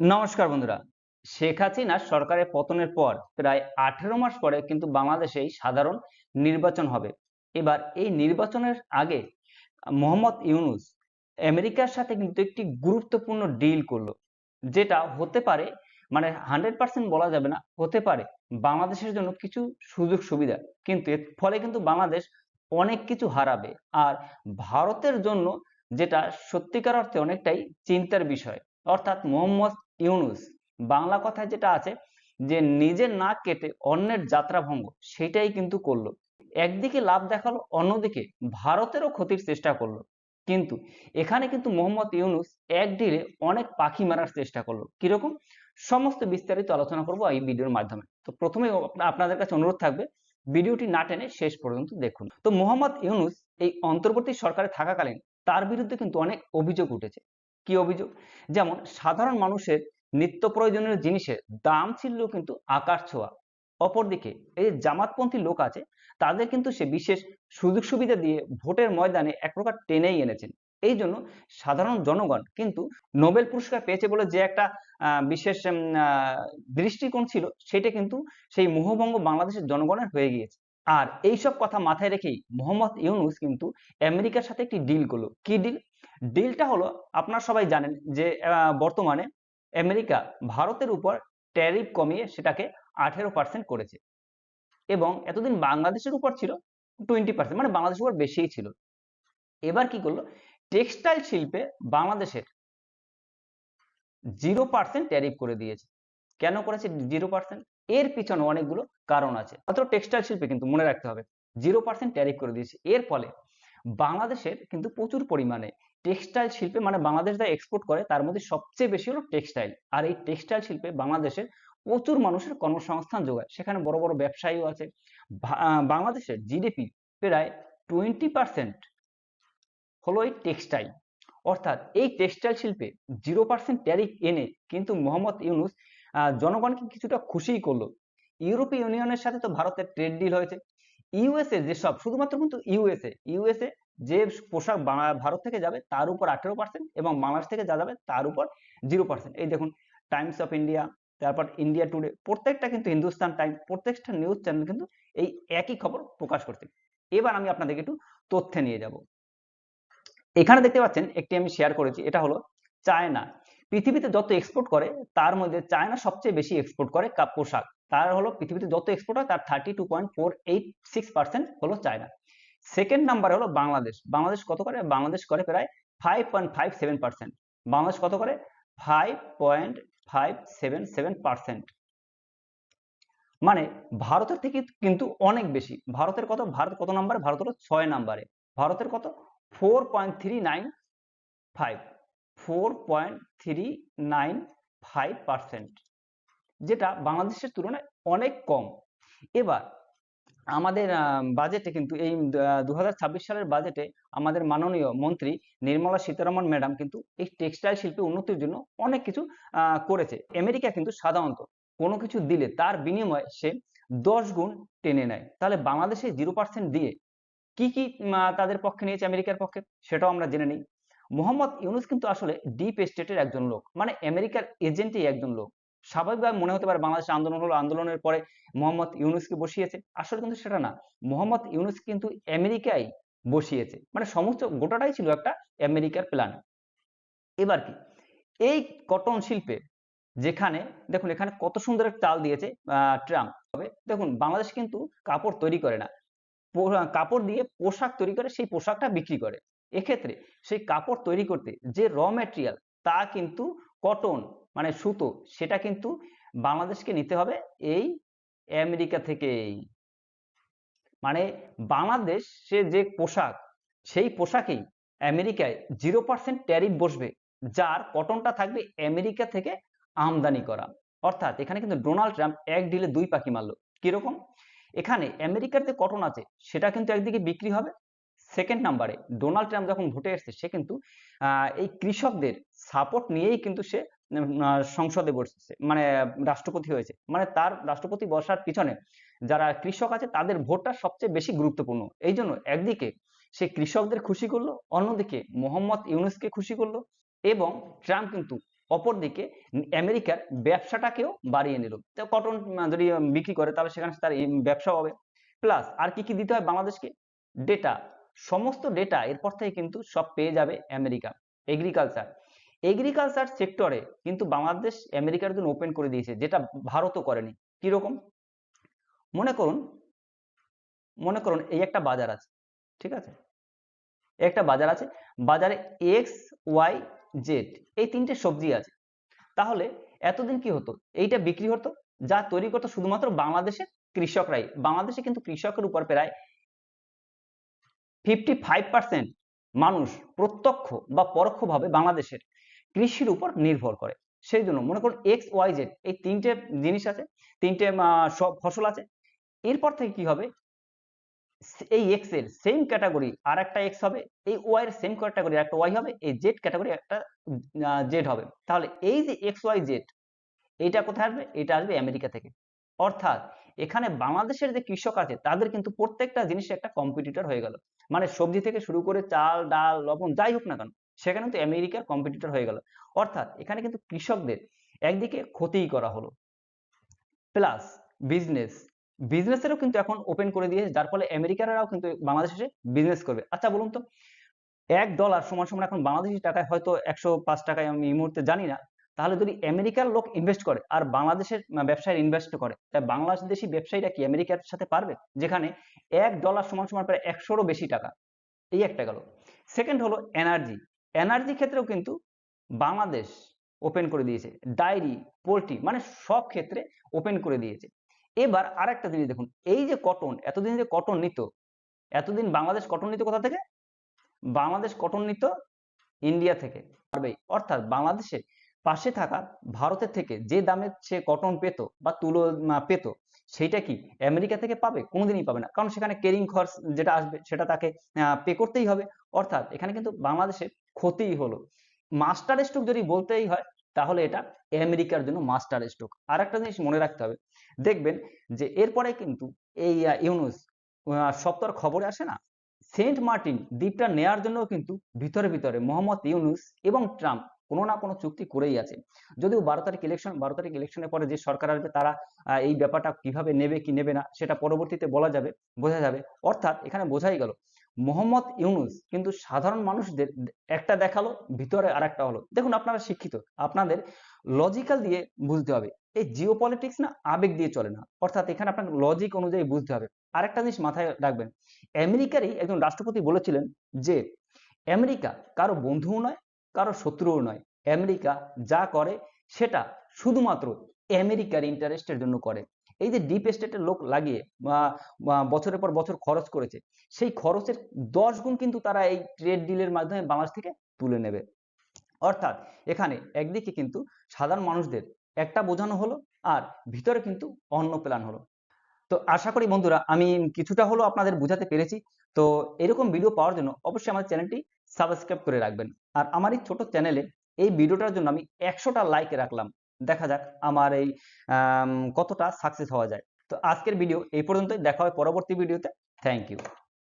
নমস্কার বন্ধুরা। শেখ হাসিনা সরকারের পতনের পর প্রায় আঠেরো মাস পরে কিন্তু বাংলাদেশে সাধারণ নির্বাচন হবে। এবার এই নির্বাচনের আগে মোহাম্মদ ইউনুস আমেরিকার সাথে কিন্তু একটি গুরুত্বপূর্ণ ডিল করল, যেটা হতে পারে মানে হান্ড্রেড পার্সেন্ট বলা যাবে না, হতে পারে বাংলাদেশের জন্য কিছু সুযোগ সুবিধা। কিন্তু এর ফলে কিন্তু বাংলাদেশ অনেক কিছু হারাবে। আর ভারতের জন্য যেটা সত্যিকার অর্থে অনেকটাই চিন্তার বিষয়, অর্থাৎ মোহাম্মদ ইউনুস। বাংলা কথায় যেটা আছে যে, নিজের নাক কেটে অন্যের যাত্রা ভঙ্গ, সেটাই কিন্তু করল। একদিকে লাভ দেখাল, অন্যদিকে ভারতেরও ক্ষতির চেষ্টা করল। কিন্তু এখানে কিন্তু মোহাম্মদ ইউনুস এক ডিলে অনেক পাখি মারার চেষ্টা করল। কীরকম? সমস্ত বিস্তারিত আলোচনা করব এই ভিডিওর মাধ্যমে। তো প্রথমে আপনাদের কাছে অনুরোধ থাকবে, ভিডিওটি না টেনে শেষ পর্যন্ত দেখুন। তো মোহাম্মদ ইউনুস এই অন্তর্বর্তী সরকারে থাকাকালীন তার বিরুদ্ধে কিন্তু অনেক অভিযোগ উঠেছে। কি অভিযোগ? যেমন, সাধারণ মানুষের নিত্য প্রয়োজনীয় জিনিসের দাম ছিল কিন্তু আকাশ ছোঁয়া। অপরদিকে, এই যে জামাতপন্থী লোক আছে, তাদের কিন্তু সে বিশেষ সুযোগ সুবিধা দিয়ে ভোটের ময়দানে এক প্রকার টেনেই এনেছেন। এই জন্য সাধারণ জনগণ কিন্তু নোবেল পুরস্কার পেয়েছে বলে যে একটা বিশেষ দৃষ্টিকোণ ছিল, সেটা কিন্তু সেই মোহভঙ্গ বাংলাদেশের জনগণের হয়ে গিয়েছে। আর এইসব কথা মাথায় রেখেই মোহাম্মদ ইউনুস কিন্তু আমেরিকার সাথে একটি ডিল করল। কি ডিল ডিলটা হলো, আপনারা সবাই জানেন যে বর্তমানে আমেরিকা ভারতের উপর ট্যারিফ কমিয়ে সেটাকে আঠেরো পার্সেন্ট করেছে। এবং এতদিন বাংলাদেশের উপর ছিল টোয়েন্টি পার্সেন্ট মানে বাংলাদেশের উপর বেশিই ছিল। এবার কি করল? টেক্সটাইল শিল্পে বাংলাদেশের জিরো পার্সেন্ট ট্যারিফ করে দিয়েছে। কেন করেছে? জিরো পার্সেন্ট এর পিছনে অনেকগুলো কারণ আছে। মাত্র টেক্সটাইল শিল্পে কিন্তু মনে রাখতে হবে জিরো পার্সেন্ট ট্যারিফ করে দিয়েছে। এর ফলে বাংলাদেশের কিন্তু প্রচুর পরিমাণে টেক্সটাইল শিল্পে মানে বাংলাদেশ যা এক্সপোর্ট করে, তার মধ্যে সবচেয়ে বেশি হলো টেক্সটাইল আর এই টেক্সটাইল শিল্পে বাংলাদেশের প্রচুর মানুষের কর্মসংস্থান যোগায়। সেখানে বড় বড় ব্যবসায়ীও আছে। বাংলাদেশের জিডিপি প্রায় টোয়েন্টি পার্সেন্ট হলো এই টেক্সটাইল অর্থাৎ এই টেক্সটাইল শিল্পে জিরো পার্সেন্ট ট্যারিফ এনে কিন্তু মোহাম্মদ ইউনুস জনগণকে কিছুটা খুশিই করল। ইউরোপীয় ইউনিয়নের সাথে তো ভারতের ট্রেড ডিল হয়েছে। ইউএসএ যেসব শুধুমাত্র কিন্তু ইউএসএ ইউএসএ যে পোশাক ভারত থেকে যাবে তার উপর আঠেরো পার্সেন্ট এবং বাংলাদেশ থেকে যা যাবে তার উপর জিরো পার্সেন্ট এই দেখুন টাইমস অফ ইন্ডিয়া তারপর ইন্ডিয়া টুডে প্রত্যেকটা কিন্তু হিন্দুস্তান টাইম প্রত্যেকটা নিউজ চ্যানেল কিন্তু এই একই খবর প্রকাশ করছে। এবার আমি আপনাদেরকে একটু তথ্যে নিয়ে যাব। এখানে দেখতে পাচ্ছেন, একটি আমি শেয়ার করেছি, এটা হলো চায়না পৃথিবীতে যত এক্সপোর্ট করে, তার মধ্যে চায়না সবচেয়ে বেশি এক্সপোর্ট করে কাপ পোশাক তার হলো পৃথিবীতে যত এক্সপোর্ট হয়, তার thirty two point four eight six percent হলো চায়না। সেকেন্ড নাম্বার হলো বাংলাদেশ। বাংলাদেশ কত করে? বাংলাদেশ করে প্রায় five point five seven percent Bangladesh কত করে? Five point five seven seven percent মানে ভারতের থেকে কিন্তু অনেক বেশি। ভারতের কত? ভারত কত নাম্বারে ভারত হলো ছয় নাম্বারে ভারতের কত? Four point three nine five four point three nine five percent যেটা বাংলাদেশের তুলনায় অনেক কম। এবার আমাদের বাজেটে কিন্তু এই দুই হাজার ছাব্বিশ সালের বাজেটে আমাদের মাননীয় মন্ত্রী নির্মলা সীতারামন ম্যাডাম কিন্তু এই টেক্সটাইল শিল্পে উন্নতির জন্য অনেক কিছু করেছে। আমেরিকা কিন্তু সাধারণত কোনো কিছু দিলে তার বিনিময়ে সে দশ গুণ টেনে নেয়। তাহলে বাংলাদেশে জিরো পার্সেন্ট দিয়ে কি কি তাদের পক্ষে নিয়েছে আমেরিকার পক্ষে? সেটাও আমরা জেনে নিই। মোহাম্মদ ইউনুস কিন্তু আসলে ডিপ স্টেটের একজন লোক। মানে আমেরিকার এজেন্টই একজন লোক। স্বাভাবিকভাবে মনে হতে পারে বাংলাদেশ আন্দোলন হলো, আন্দোলনের পরে মোহাম্মদ ইউনুসকে বসিয়েছে। আসলে কিন্তু সেটা না। মোহাম্মদ ইউনুস কিন্তু আমেরিকায় বসিয়েছে। মানে সমস্ত গোটাটাই ছিল একটা আমেরিকার প্ল্যান এবার কি? এই কটন শিল্পে যেখানে, দেখুন এখানে কত সুন্দর চাল দিয়েছে ট্রাম্প। তবে দেখুন, বাংলাদেশ কিন্তু কাপড় তৈরি করে না। কাপড় দিয়ে পোশাক তৈরি করে, সেই পোশাকটা বিক্রি করে। এক্ষেত্রে সেই কাপড় তৈরি করতে যে র ম্যাটেরিয়াল তা কিন্তু কটন মানে সুতো, সেটা কিন্তু বাংলাদেশকে নিতে হবে এই আমেরিকা থেকেই। মানে বাংলাদেশে যে পোশাক, সেই পোশাকেই আমেরিকায় জিরো পার্সেন্ট ট্যারিফ বসবে, যার কটনটা থাকবে আমেরিকা থেকে আমদানি করা। অর্থাৎ এখানে কিন্তু ডোনাল্ড ট্রাম্প এক ডিলে দুই পাখি মারলো। কীরকম? এখানে আমেরিকার যে কটন আছে, সেটা কিন্তু একদিকে বিক্রি হবে সেকেন্ড নাম্বারে ডোনাল্ড ট্রাম্প যখন ভোটে এসছে, সে কিন্তু এই কৃষকদের সাপোর্ট নিয়েই কিন্তু সে সংসদে বসছে মানে রাষ্ট্রপতি হয়েছে। মানে তার রাষ্ট্রপতি বসার পিছনে যারা কৃষক আছে, তাদের ভোটটা সবচেয়ে বেশি গুরুত্বপূর্ণ। এই জন্য একদিকে সে কৃষকদের খুশি করল, অন্যদিকে মোহাম্মদ ইউনুসকে খুশি করল এবং ট্রাম্প কিন্তু অপরদিকে আমেরিকার ব্যবসাটাকেও বাড়িয়ে নিল। কটন যদি বিক্রি করে, তাহলে সেখানে তার ব্যবসা হবে। প্লাস আর কি কি দিতে হয় বাংলাদেশকে? ডেটা সমস্ত ডেটা এরপর থেকে কিন্তু সব পেয়ে যাবে আমেরিকা এগ্রিকালচার এগ্রিকালচার সেক্টরে কিন্তু বাংলাদেশ আমেরিকার জন্য ওপেন করে দিয়েছে, যেটা ভারতও করেনি। কীরকম? মনে করুন মনে করুন এই একটা বাজার আছে, ঠিক আছে? একটা বাজার আছে, বাজারে এক্স ওয়াই জেড এই তিনটে সবজি আছে। তাহলে এতদিন কি হতো? এইটা বিক্রি হতো, যা তৈরি করতো শুধুমাত্র বাংলাদেশের কৃষকরাই। বাংলাদেশে কিন্তু কৃষকের উপর প্রায় ফিফটি মানুষ প্রত্যক্ষ বা পরোক্ষভাবে বাংলাদেশের কৃষির উপর নির্ভর করে। সেই জন্য মনে করুন এক্স ওয়াই জেড এই তিনটে জিনিস আছে, তিনটে সব ফসল আছে। এরপর থেকে কি হবে? এই এক্সের সেম ক্যাটাগরি আর একটা এক্স হবে, এই ওয়াই এর সেম ক্যাটাগরি একটা ওয়াই হবে, এই জেড ক্যাটাগরি একটা জেড হবে। তাহলে এই যে এক্স ওয়াই জেড এটা কোথায় আসবে? এটা আসবে আমেরিকা থেকে। অর্থাৎ এখানে বাংলাদেশের যে কৃষক আছে, তাদের কিন্তু প্রত্যেকটা জিনিসের একটা কম্পিটিটর হয়ে গেল। মানে সবজি থেকে শুরু করে চাল, ডাল, লবণ যাই হোক না কেন, সেখানে কিন্তু আমেরিকার কম্পিটিটর হয়ে গেল। অর্থাৎ এখানে কিন্তু কৃষকদের একদিকে ক্ষতিই করা হলো। প্লাস বিজনেস বিজনেসেরও কিন্তু এখন ওপেন করে দিয়েছে, যার ফলে আমেরিকানরাও কিন্তু বাংলাদেশে এসে বিজনেস করবে। আচ্ছা বলুন তো, এক ডলার সমান সমান এখন বাংলাদেশি টাকায় হয়তো একশো পাঁচ টাকায় আমি এই মুহূর্তে জানি না তাহলে যদি আমেরিকার লোক ইনভেস্ট করে আর বাংলাদেশের ব্যবসায়ী ইনভেস্ট করে তাই বাংলাদেশি ব্যবসায়ীরা কি আমেরিকার সাথে পারবে? যেখানে এক ডলার সমান সমান প্রায় একশোরও বেশি টাকা। এই একটা গেল। সেকেন্ড হলো এনার্জি এনার্জি ক্ষেত্রেও কিন্তু বাংলাদেশ ওপেন করে দিয়েছে। ডায়েরি পোলট্রি মানে সব ক্ষেত্রে ওপেন করে দিয়েছে। এবার আর একটা জিনিস দেখুন, এই যে কটন এতদিন যে কটন নিত, এতদিন বাংলাদেশ কটন নিত কোথা থেকে? বাংলাদেশ কটন নিত ইন্ডিয়া থেকে। পারবেই। অর্থাৎ বাংলাদেশে পাশে থাকা ভারতের থেকে যে দামে সে কটন পেত বা তুলো পেত সেটা কি আমেরিকা থেকে পাবে? কোনোদিনই পাবে না। কারণ সেখানে কেরিং খরচ যেটা আসবে, সেটা তাকে পে করতেই হবে। অর্থাৎ এখানে কিন্তু বাংলাদেশের ক্ষতিই হলো। মাস্টার স্ট্রোক যদি বলতেই হয়, তাহলে এটা আমেরিকার জন্য মাস্টার স্ট্রোক আর একটা জিনিস মনে রাখতে হবে। দেখবেন যে এরপরে কিন্তু এই ইউনুস সপ্তাহ খবরে আসে না। সেন্ট মার্টিন দ্বীপটা নেয়ার জন্য কিন্তু ভিতরে ভিতরে মোহাম্মদ ইউনুস এবং ট্রাম্প কোনো না কোনো চুক্তি করেই আছে। যদিও বারো তারিখ ইলেকশন বারো তারিখ ইলেকশনের পরে যে সরকার আসবে তারা এই ব্যাপারটা কীভাবে নেবে, কি নেবে না, সেটা পরবর্তীতে বলা যাবে, বোঝা যাবে। অর্থাৎ এখানে বোঝাই গেল, মোহাম্মদ ইউনুস কিন্তু সাধারণ মানুষদের একটা দেখাল, ভিতরে আর একটা হলো। দেখুন, আপনারা শিক্ষিত, আপনাদের লজিক্যাল দিয়ে বুঝতে হবে। এই জিও পলিটিক্স না আবেগ দিয়ে চলে না। অর্থাৎ এখানে আপনার লজিক অনুযায়ী বুঝতে হবে। আরেকটা জিনিস মাথায় রাখবেন, আমেরিকারই একজন রাষ্ট্রপতি বলেছিলেন যে, আমেরিকা কারও বন্ধুও নয় কারও শত্রুও নয়। আমেরিকা যা করে সেটা শুধুমাত্র আমেরিকার ইন্টারেস্টের জন্য করে। এই যে ডিপ স্টেটের লোক লাগিয়ে বছরের পর বছর খরচ করেছে, সেই খরচের দশ গুণ কিন্তু তারা এই ট্রেড ডিলের মাধ্যমে বাংলাদেশ থেকে তুলে নেবে। অর্থাৎ এখানে একদিকে কিন্তু সাধারণ মানুষদের একটা বোঝানো হলো আর ভিতরে কিন্তু অন্য প্ল্যান হলো। তো আশা করি বন্ধুরা আমি কিছুটা হলো আপনাদের বুঝাতে পেরেছি। তো এরকম ভিডিও পাওয়ার জন্য অবশ্যই আমার চ্যানেলটি সাবস্ক্রাইব করে রাখবেন। আর আমার এই ছোট চ্যানেলে এই ভিডিওটার জন্য আমি একশোটা লাইক রাখলাম। দেখা যাক আমার এই কতটা সাকসেস হওয়া যায়। তো আজকের ভিডিও এই পর্যন্তই। দেখা হয় পরবর্তী ভিডিওতে থ্যাংক ইউ